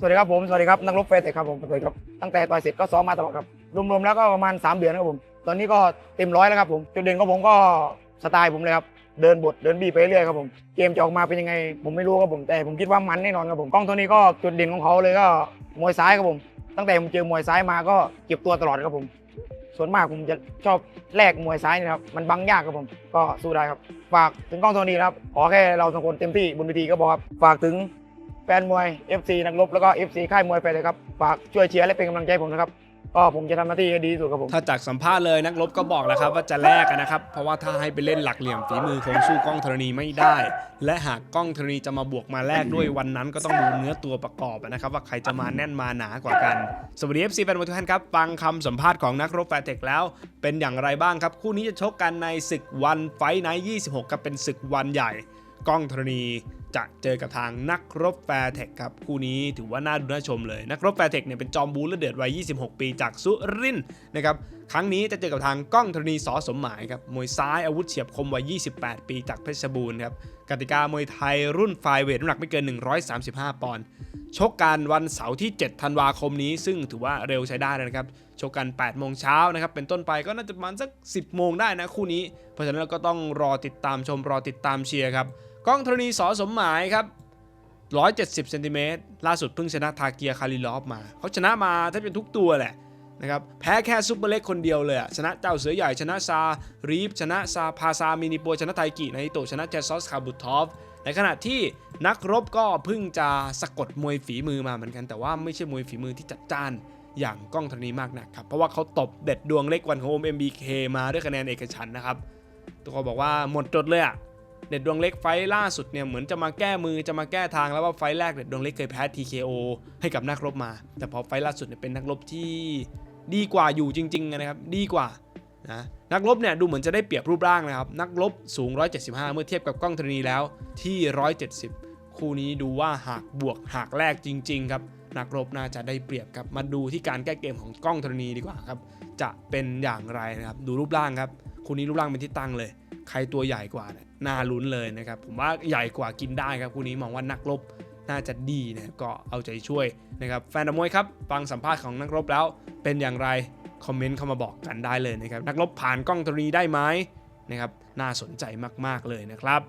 สวัสดีครับผมสวัสดีครับนักรบเฟสเตะครับผมสวัสดีครับตั้งแต่ต่อยเสร็จก็ซ้อมมาตลอดครับรวมๆแล้วก็ประมาณ 3 เดือนครับผม ตอนนี้ก็เต็มร้อยแล้วครับผมจุดเด่นของผมก็สไตล์ผมเลยครับเดินบทเดินบีไปเรื่อยครับผมเกมจะออกมาเป็นยังไง ผมไม่รู้ครับผมแต่ผมคิดว่ามันแน่นอนครับผมกล้องตัวนี้ก็จุดเด่นของเขาเลยก็มวยซ้ายครับผม ตั้งแต่ผมเจอมวยซ้ายมาก็เก็บตัวตลอดครับผม ส่วนมากผมจะชอบแลกมวยซ้ายนะครับมันบังยากครับผมก็สู้ได้ครับฝากถึงกล้องตัวนี้นะครับขอแค่เราสองคนเต็มที่บนเวทีก็พอครับฝากถึง แฟนมวย FC นักรบแล้วก็ FC ค่ายมวยไปเลยครับฝากช่วยเชียร์และเป็นกำลังใจผมนะครับก็ผมจะทำหน้าที่ให้ดีที่สุดครับผมถ้าจากสัมภาษณ์เลยนักรบก็บอกแล้วครับว่าจะแลกกันนะครับ เพราะว่าถ้าให้ไปเล่นหลักเหลี่ยมฝีมือคงสู้กล้องธรณีไม่ได้ และหากกล้องธรณีจะมาบวกมาแลกด้วยวันนั้นก็ต้องดูเนื้อตัวประกอบนะครับ ว่าใครจะมาแน่นมาหนากว่ากัน สวัสดี FC แฟนมวยทุกท่านครับ ฟังคำสัมภาษณ์ของนักรบแฟร์เทคแล้ว เป็นอย่างไรบ้างครับ คู่นี้จะชกกันในศึกวันไฟไนท์26ครับเป็นศึกวันใหญ่กล้องธรณีจะเจอกับทางนักรบแฟร์เทคครับ คู่นี้ถือว่าน่าดูน่าชมเลย นักรบแฟร์เทคเนี่ยเป็นจอมบูและเดือดวัย 26 ปีจากสุรินนะครับครั้งนี้จะเจอกับทางกล้องธรณีสอสมหมายครับมวยซ้ายอาวุธเฉียบคมวัย 28 ปีจากเพชรบูรณ์ครับกติกามวยไทยรุ่นไฟเวทน้ำหนักไม่เกิน 135 ปอนด์ชกกันวันเสาร์ที่ 7 ธันวาคมนี้ ซึ่งถือว่าเร็วใช้ได้นะครับชกกัน 8 โมงเช้านะครับ เป็นต้นไปก็น่าจะประมาณสัก 10 โมงได้นะคู่นี้ เพราะฉะนั้นเราก็ต้องรอติดตามชมรอติดตามเชียร์ครับ กล้องธรณีสอสมหมายครับ170เซนติเมตรล่าสุดเพิ่งชนะทาเกียคาริลอฟมาเขาชนะมาแทบเป็นทุกตัวแหละนะครับแพ้แค่ซุปเปอร์เล็กคนเดียวเลยอะชนะเจ้าเสือใหญ่ชนะซารีฟชนะซาพาซามินิโปชนะไทกินาฮิโตชนะเจซอสคาบุทอฟในขณะที่นักรบก็เพิ่งจะสะกดมวยฝีมือมาเหมือนกัน แต่ว่าไม่ใช่มวยฝีมือที่จัดจ้านอย่างกล้องธรณีมากนักครับ เพราะว่าเขาตบเด็ดดวงเล็กวันโฮม MBK มาด้วยคะแนนเอกฉันนะครับ ตัวเขาบอกว่าหมดจดเลยอะ เด็ดดวงเล็กไฟล่าสุดเนี่ยเหมือนจะมาแก้มือจะมาแก้ทางแล้วว่าไฟแรกเด็ดดวงเล็กเคยแพ้ TKO ให้กับนักรบมา แต่พอไฟล์ล่าสุดเนี่ยเป็นนักรบที่ดีกว่าอยู่จริงๆนะครับดีกว่านะนักรบเนี่ยดูเหมือนจะได้เปรียบรูปร่างนะครับนักรบสูง 175 เมื่อเทียบกับกล้องธรณีแล้วที่ 170 คู่นี้ดูว่าหากบวกหากแรกจริง ๆ ครับนักรบน่าจะได้เปรียบครับมาดูที่การแก้เกมของกล้องธรณีดีกว่าครับจะเป็นอย่างไรนะครับดูรูปร่างครับคู่นี้รูปร่างเป็นที่ตั้งเลย ใครตัวใหญ่กว่าเนี่ย น่าลุ้นเลยนะครับ ผมว่าใหญ่กว่ากินได้ครับคู่นี้มองว่านักรบน่าจะดีนะก็เอาใจช่วยนะครับ แฟนดมวยครับฟังสัมภาษณ์ของนักรบแล้วเป็นอย่างไร คอมเมนต์เข้ามาบอกกันได้เลยนะครับ นักรบผ่านกล้องตรีได้ไหมนะครับ น่าสนใจมากๆเลยนะครับ